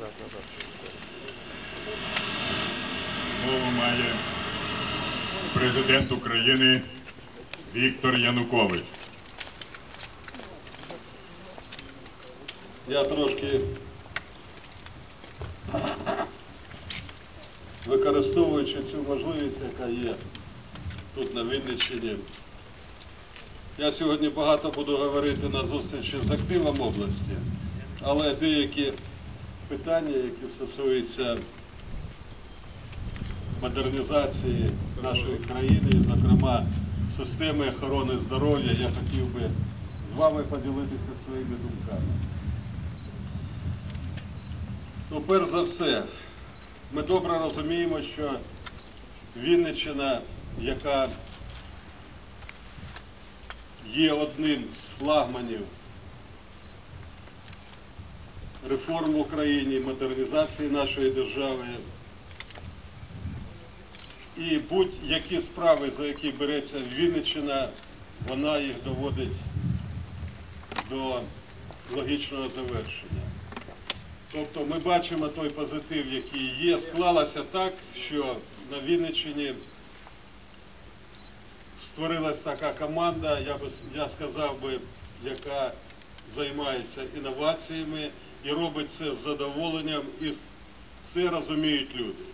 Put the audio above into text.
назад, назад. Слово має президент України Віктор Янукович. Я трошки використовуючи цю можливість, яка є тут на Вінниччині. Я сьогодні багато буду говорити на зустрічі з активом області, але деякі питання, які стосуються модернізації нашої країни, зокрема системи охорони здоров'я, я хотів би з вами поділитися своїми думками. Ну, перш за все, ми добре розуміємо, що Вінниччина, яка є одним з флагманів реформ в Україні, модернізації нашої держави, і будь-які справи, за які береться Вінниччина, вона їх доводить до логічного завершення. Тобто ми бачимо той позитив, який є. Склалося так, що на Вінниччині створилась така команда, я би я сказав би, яка займається інноваціями і робить це з задоволенням, і це розуміють люди.